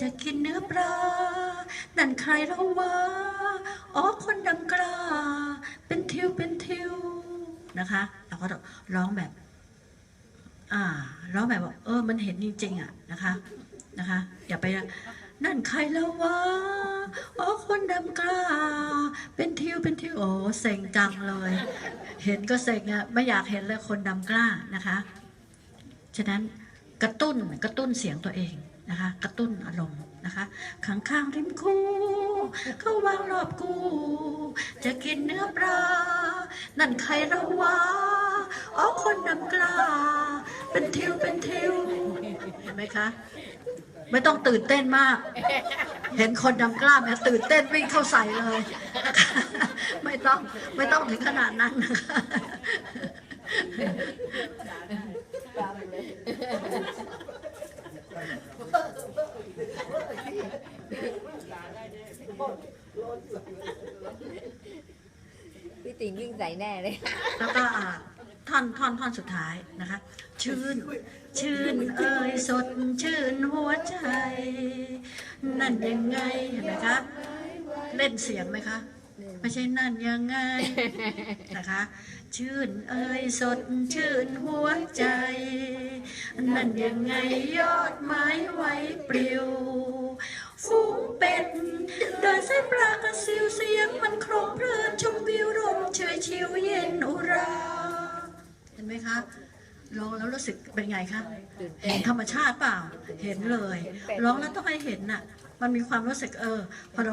จะกินเนื้อปลา นั่นใครเราวะอ๋อคนดำกล้าเป็นทิวเป็นทิวนะคะเราก็ร้องแบบ อ่าร้องแบบว่าเออ มันเห็นจริงๆอะนะคะ นะคะอย่าไปนั่นใครแล้ววะอ๋อคนดำกล้า เป็นทิวเป็นทิวโอ้เซ็งจังเลย เห็นก็เซ็งอะไม่อยากเห็นเลยคนดำกล้านะคะ ฉะนั้นกระตุ้นกระตุ้นเสียงตัวเอง นะคะ กระตุ้นอารมณ์นะคะข้างข้างๆริมคูเขาวางรอบกู จะกินเนื้อปลา นั่นใครเราวะอ๋อคนดำกล้าเป็นทิวเป็นทิวเห็นไหมคะ ไม่ต้องตื่นเต้นมาก เห็นคนดำกล้าแม้ตื่นเต้นวิ่งเข้าใส่เลย ไม่ต้องไม่ต้องถึงขนาดนั้นนะคะ พี่ติ๋งวิ่งใส่แน่เลย แล้วก็อ่าท่อนท่อนท่อนสุดท้ายนะคะ ชื่น ชื่นเอ่ยสดชื่นหัวใจ นั่นยังไงเห็นไหมคะเล่นเสียงไหมคะ ไม่ใช่นั่นยังไงนะคะ ชื่นเอ่ยสดชื่นหัวใจ นั่นยังไงยอดไม้ไหวปลิวฝูง ปลากระซิวเสียงมันโครงเพลินชมวิวลมเฉยชิวเย็นอุรา เห็นไหมคะร้องแล้วรู้สึกเป็นไงคะตื่นเต้นเห็นธรรมชาติเปล่า เห็นเลยเห็นเป็ดร้องแล้วต้องให้เห็นน่ะ มันมีความรู้สึกเออพอเรา